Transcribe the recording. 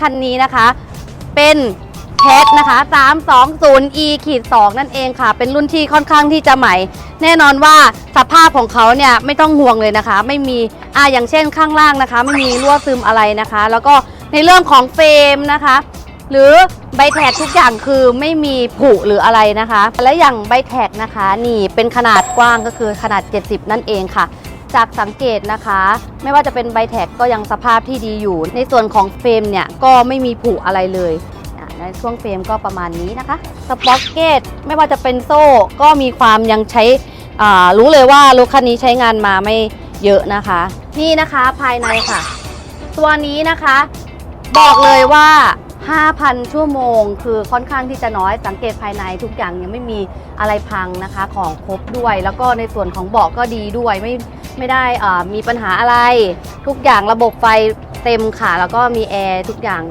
คันนี้นะคะเป็นแพทนะคะ 320 e ขีด2นั่นเองค่ะ เป็นรุ่นที่ค่อนข้างที่จะใหม่ แน่นอนว่าสภาพของเขาเนี่ยไม่ต้องห่วงเลยนะคะ ไม่มีอ่าอย่างเช่นข้างล่างนะคะ ไม่มีรั่วซึมอะไรนะคะ แล้วก็ในเรื่องของเฟรมนะคะ หรือใบแท็กทุกอย่างคือไม่มีผุหรืออะไรนะคะ และอย่างใบแท็กนะคะ นี่เป็นขนาดกว้างก็คือขนาด 70 นั่นเองค่ะ จากสังเกตนะคะ ไม่ว่าจะเป็นใบแท็กก็ยังสภาพที่ดีอยู่ ในส่วนของเฟรมเนี่ยก็ไม่มีผุอะไรเลยอะในช่วงเฟรมก็ประมาณนี้นะคะสป็อกเกตไม่ว่าจะเป็นโซ่ก็มีความยังใช้อ่ารู้เลยว่ารถคันนี้ใช้งานมาไม่เยอะนะคะ นี่นะคะภายในค่ะ ตัวนี้นะคะ บอกเลยว่า 5,000 ชั่วโมง คือค่อนข้างที่จะน้อยสังเกตภายในทุกอย่างยังไม่มีอะไรพังนะคะของครบด้วย แล้วก็ในส่วนของเบาะก็ดีด้วยไม่ไม่ได้อ่ามีปัญหาอะไร ทุกอย่างระบบไฟเต็มค่ะ แล้วก็มีแอร์ทุกอย่าง